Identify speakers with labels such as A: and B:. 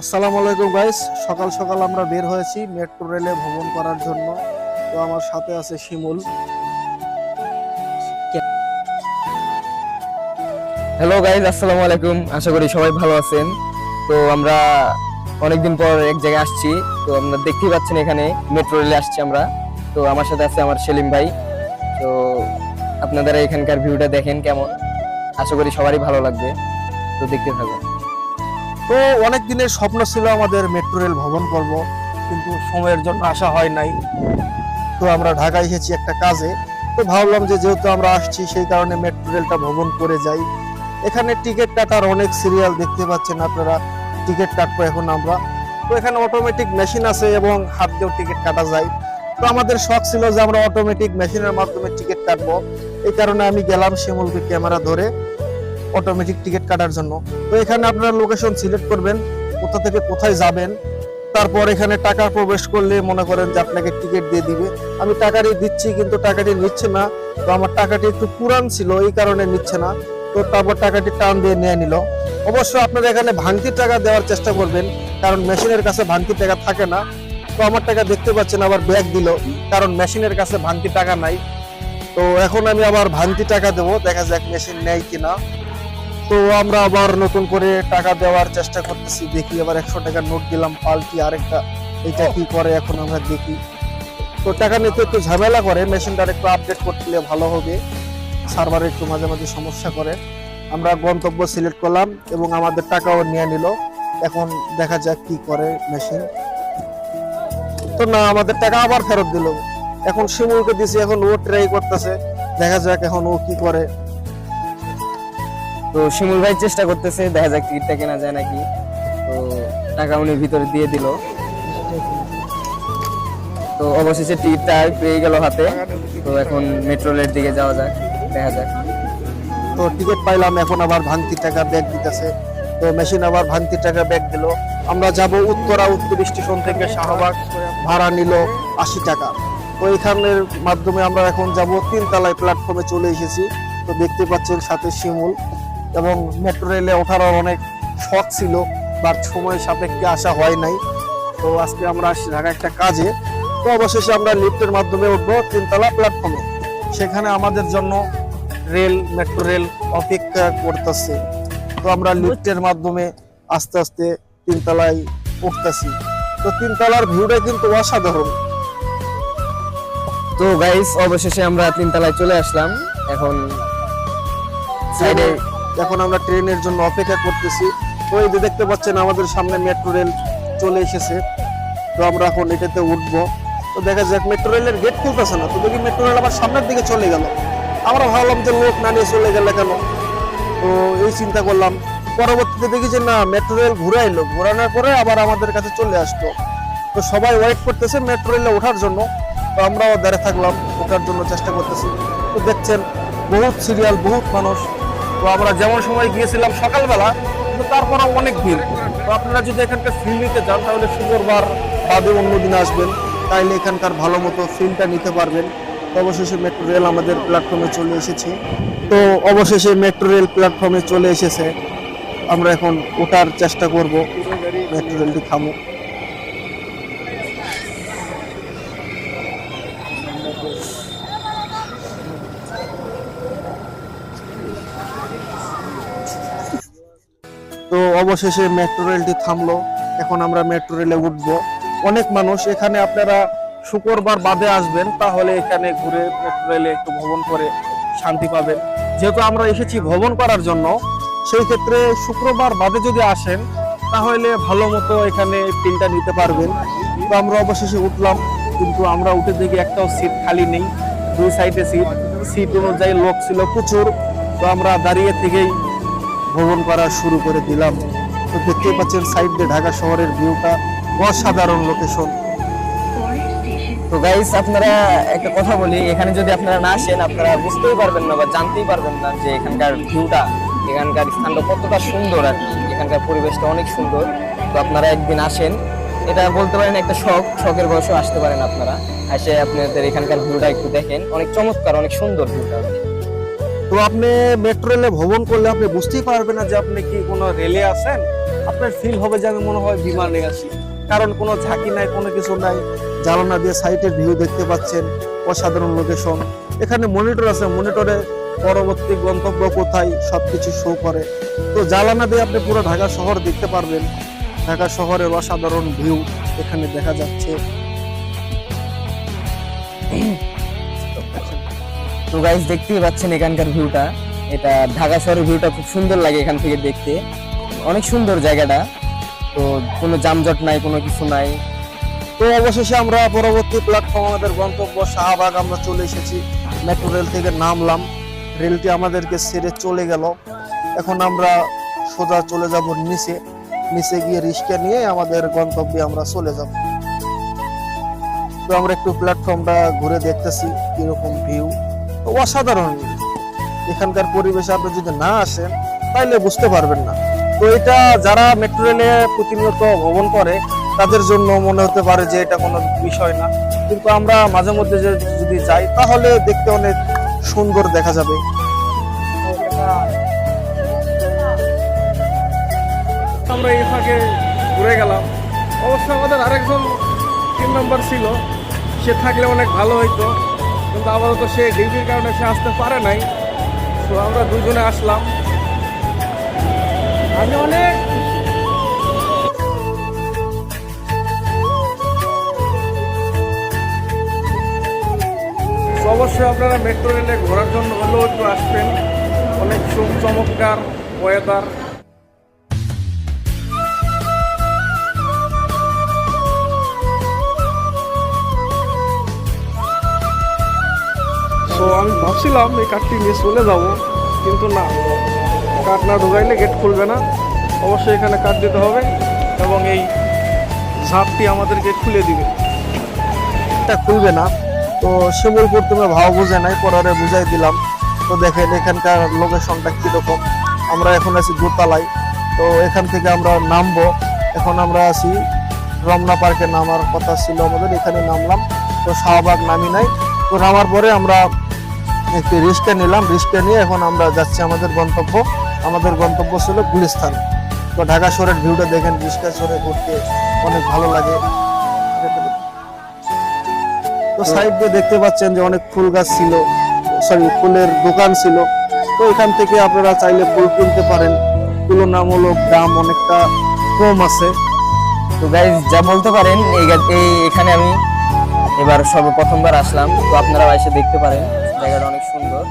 A: আসসালামু আলাইকুম গাইস সকাল সকাল আমরা বের হয়েছি মেট্রো রেলে ভ্রমণ করার জন্য। তো আমার সাথে আছে শিমুল।
B: হ্যালো গাইজ আসসালামু আলাইকুম। আশা করি সবাই ভালো আছেন। তো আমরা অনেকদিন পর এক জায়গায় আসছি। তো আপনারা দেখতেই পাচ্ছেন এখানে মেট্রো রেলে আসছি আমরা। তো আমার সাথে আছে আমার সেলিম ভাই। তো আপনারা এখানকার ভিউটা দেখেন কেমন? আশা করি সবারই ভালো লাগবে। তো দেখতে থাকুন।
A: তো অনেক দিনের স্বপ্ন ছিল আমাদের মেট্রো রেল ভ্রমণ করব, কিন্তু সময়ের জন্য আসা হয় নাই। তো আমরা ঢাকায় এসেছি একটা কাজে। তো ভাবলাম যে যেহেতু আমরা আসছি, সেই কারণে মেট্রো রেলটা ভ্রমণ করে যাই। এখানে টিকিট কাটার অনেক সিরিয়াল দেখতে পাচ্ছেন আপনারা। টিকিট কাটবো এখন আমরা। তো এখানে অটোমেটিক মেশিন আছে এবং হাত দিয়েও টিকিট কাটা যায়। তো আমাদের শখ ছিল যে আমরা অটোমেটিক মেশিনের মাধ্যমে টিকিট কাটবো। এই কারণে আমি গেলাম শিমুলকে ক্যামেরা ধরে। অটোমেটিক টিকিট কাটার জন্য। তো এখানে আপনারা লোকেশন সিলেক্ট করবেন, কোথা থেকে কোথায় যাবেন, তারপর এখানে টাকা প্রবেশ করলে মনে করেন যে আপনাকে টিকিট দিয়ে দিবে। আমি টাকাটি দিচ্ছি কিন্তু টাকাটি নিচ্ছে না, তো আমার টাকাটি একটু পুরান ছিল, এই কারণে নিচ্ছে না। তো তারপর টাকাটি টান দিয়ে নিয়ে নিল। অবশ্য আপনারা এখানে ভাঙতির টাকা দেওয়ার চেষ্টা করবেন, কারণ মেশিনের কাছে ভাঙতির টাকা থাকে না। তো আমার টাকা দেখতে পাচ্ছেন, আবার ব্যাগ দিল, কারণ মেশিনের কাছে ভাঙতি টাকা নাই। তো এখন আমি আবার ভাঙতি টাকা দেবো, দেখা যাক মেশিন নেয় কিনা। তো আমরা আবার নতুন করে টাকা দেওয়ার চেষ্টা করতেছি। দেখি আবার একশো টাকার নোট দিলাম, পাল্টি আরেকটা। এটা কি করে এখন আমরা দেখি। তো টাকা নিতে একটু ঝামেলা করে, মেশিনটা একটু আপডেট করতে ভালো হবে। সার্ভারে একটু মাঝে মাঝে সমস্যা করে। আমরা গন্তব্য সিলেক্ট করলাম এবং আমাদের টাকাও নিয়ে নিল। এখন দেখা যাক কি করে মেশিন তো না, আমাদের টাকা আবার ফেরত দিল। এখন শিমুলকে দিছি, এখন ও ট্রাই করতেছে। দেখা যাক এখন ও কি করে।
B: তো শিমুল ভাই চেষ্টা করতেছে, দেখা যাক টিকিটটা কেনা যায় নাকি। তো টাকা উনি ভিতরে দিয়ে দিল। তো অবশেষে টিকিটটা পেয়ে গেল হাতে। তো এখন মেট্রো রেলের দিকে যাওয়া যাক, দেখা যাক।
A: তো টিকিট পাইলাম, এখন আবার ভাঙতি টাকা ব্যাগ দিতেছে। তো মেশিন আবার ভাঙতি টাকা ব্যাগ দিল। আমরা যাব উত্তরা উত্তর স্টেশন থেকে শাহবাগ, ভাড়া নিল আশি টাকা। তো এখানের মাধ্যমে আমরা এখন যাব তিনতলায় প্ল্যাটফর্মে চলে এসেছি। তো দেখতে পাচ্ছেন সাথে শিমুল। এবং মেট্রো রেলে ওঠার অনেক শখ ছিল বাট সময় সাপেক্ষে আসা হয় নাই। তো আজকে আমরা আসছি ঢাকা একটা কাজে। তো অবশেষে আমরা লিফটের মাধ্যমে উঠবো তিনতলা প্ল্যাটফর্মে সেখানে আমাদের জন্য রেল মেট্রো রেল অপেক্ষা করতেছে। তো আমরা লিফটের মাধ্যমে আস্তে আস্তে তিনতলায় উঠতেছি। তো তিনতলার ভিউটা কিন্তু অসাধারণ।
B: তো গাইস অবশেষে আমরা তিনতলায় চলে আসলাম। এখন সাইডে
A: এখন আমরা ট্রেনের জন্য অপেক্ষা করতেছি। তো এই যে দেখতে পাচ্ছেন, আমাদের সামনে মেট্রো রেল চলে এসেছে। তো আমরা এখন এটাতে উঠবো। তো দেখা যাক, মেট্রো রেলের গেট খুলতেছে না। তো দেখি মেট্রো রেল আবার সামনের দিকে চলে গেল। আমরা ভাবলাম যে লোক না নিয়ে চলে গেলে কেন? তো এই চিন্তা করলাম। পরবর্তীতে দেখি যে না, মেট্রো রেল ঘুরে এলো ঘোরানোর পরে আবার আমাদের কাছে চলে আসতো তো সবাই ওয়েট করতেছে মেট্রো রেলে ওঠার জন্য। তো আমরাও দাঁড়িয়ে থাকলাম, ওঠার জন্য চেষ্টা করতেছি। তো দেখছেন, বহুত সিরিয়াল বহুত মানুষ। তো আমরা যেমন সময় গিয়েছিলাম সকালবেলা, কিন্তু তারপরেও অনেক ভিড়। তো আপনারা যদি এখানকার ফিল নিতে চান, তাহলে শুক্রবার বাদে অন্য দিন আসবেন। তাইলে এখানকার ভালো মতো ফিলটা নিতে পারবেন। অবশেষে মেট্রো রেল আমাদের প্ল্যাটফর্মে চলে এসেছে। তো অবশেষে মেট্রো রেল প্ল্যাটফর্মে চলে এসেছে। আমরা এখন ওঠার চেষ্টা করব। মেট্রো রেলটি থামো তো অবশেষে মেট্রো রেলটি থামলো। এখন আমরা মেট্রো রেলে উঠব। অনেক মানুষ, এখানে আপনারা শুক্রবার বাদে আসবেন, তাহলে এখানে ঘুরে মেট্রো রেলে একটু ভ্রমণ করে শান্তি পাবেন। যেহেতু আমরা এসেছি ভ্রমণ করার জন্য, সেই ক্ষেত্রে শুক্রবার বাদে যদি আসেন, তাহলে ভালো মতো এখানে পিনটা নিতে পারবেন। তো আমরা অবশেষে উঠলাম, কিন্তু আমরা উঠে দেখি একটাও সিট খালি নেই। দুই সাইডে সিট সিট অনুযায়ী লোক ছিল প্রচুর। তো আমরা দাঁড়িয়ে থেকেই ভ্রমণ করা শুরু করে দিলাম। তো দেখতেই পাচ্ছেন সাইড দিয়ে ঢাকা শহরের ভিউটা অসাধারণ লোকেশন
B: তো গাইস আপনারা একটা কথা বলি, এখানে যদি আপনারা না আসেন, আপনারা বুঝতেই পারবেন না বা জানতেই পারবেন না যে এখানকার ভিউটা এখানকার স্থানটা কতটা সুন্দর আর কি। এখানকার পরিবেশটা অনেক সুন্দর। তো আপনারা একদিন আসেন। এটা বলতে পারেন একটা শখ, শখের বয়সেও আসতে পারেন আপনারা। এসে আপনাদের এখানকার ভিউটা একটু দেখেন। অনেক চমৎকার, অনেক সুন্দর ভিউটা
A: তো আপনি মেট্রো রেলে ভ্রমণ করলে আপনি বুঝতেই পারবেন না যে আপনি কি কোনো রেলে আছেন। আপনার ফিল হবে যে আমি মনে হয় বিমানে আসি কারণ কোনো ঝাঁকি নাই, কোনো কিছু নাই। জানালা দিয়ে সাইটের ভিউ দেখতে পাচ্ছেন অসাধারণ লোকেশন এখানে মনিটর আছে মনিটরে পরবর্তী গন্তব্য কোথায় সব কিছু শো করে। তো জানালা দিয়ে আপনি পুরো ঢাকা শহর দেখতে পারবেন। ঢাকা শহরের অসাধারণ ভিউ এখানে দেখা যাচ্ছে।
B: তো গাইস দেখতেই পাচ্ছেন এখানকার ভিউটা এটা ঢাকা শহরের ভিউটা খুব সুন্দর লাগে এখান থেকে দেখতে। অনেক সুন্দর জায়গাটা। তো কোনো যানজট নাই, কোনো কিছু নাই।
A: তো অবশেষে আমরা পরবর্তী প্ল্যাটফর্ম আমাদের গন্তব্য শাহবাগ। আমরা চলে এসেছি মেট্রো রেল থেকে নামলাম। রেলটি আমাদেরকে ছেড়ে চলে গেল। এখন আমরা সোজা চলে যাব নিচে। নিচে গিয়ে রিক্সা নিয়ে আমাদের গন্তব্যে আমরা চলে যাব। তো আমরা একটু প্ল্যাটফর্মটা ঘুরে দেখতেছি কীরকম ভিউ অসাধারণ। এখানকার পরিবেশে আপনি যদি না আসেন, তাইলে বুঝতে পারবেন না। তো এটা যারা মেট্রো রেলে প্রতিনিয়ত ভ্রমণ করে, তাদের জন্য মনে হতে পারে যে এটা কোনো বিষয় না। কিন্তু আমরা মাঝে মধ্যে যদি যাই, তাহলে দেখতে অনেক সুন্দর দেখা যাবে।
C: আমরা এই ফাঁকে ঘুরে গেলাম। অবশ্য আমাদের আরেকজন তিন নম্বর ছিল। সে থাকলে অনেক ভালো হইতো। কিন্তু আপাতত সে ডিউটির কারণে সে আসতে পারে নাই। তো আমরা দুজনে আসলাম। আমি অনেক অবশ্যই আপনারা মেট্রো রেলে ঘোরার জন্য হলেও একটু আসবেন। অনেক চমৎকার ওয়েদার তো আমি ভাবছিলাম এই কার্ডটি নিয়ে চলে যাব, কিন্তু না। কার্ড না ঢোকাইলে গেট খুলবে না। অবশ্যই এখানে কার্ড দিতে হবে এবং এই ঝাঁপটি আমাদেরকে খুলে দিবে।
A: এটা খুলবে না। তো শিমুলপুর তুমি ভাও বুঝে নাই পরে বুঝাই দিলাম। তো দেখেন এখানকার লোকেশনটা কীরকম। আমরা এখন আছি দোতলায়। তো এখান থেকে আমরা নামবো। এখন আমরা আছি রমনা পার্কে, নামার কথা ছিল আমাদের, এখানে নামলাম। তো শাহবাগ নামি নাই। তো নামার পরে আমরা একটি রিস্কা নিলাম রিস্কা নিয়ে এখন আমরা যাচ্ছি আমাদের গন্তব্য। আমাদের গন্তব্য ছিল গুলিস্তান। তো ঢাকা শহরের ভিউটা দেখেন রিস্কা শহরে ঘুরতে অনেক ভালো লাগে। তো সাইড দিয়ে দেখতে পাচ্ছেন যে অনেক ফুল গাছ ছিল সরি ফুলের দোকান ছিল। তো এখান থেকে আপনারা চাইলে ফুল কিনতে পারেন। তুলনামূলক দাম অনেকটা কম আছে।
B: তো গাইজ যা বলতে পারেন, এই এখানে আমি এবার সর্বপ্রথমবার আসলাম। তো আপনারা এসে দেখতে পারেন। জায়গাটা অনেক সুন্দর।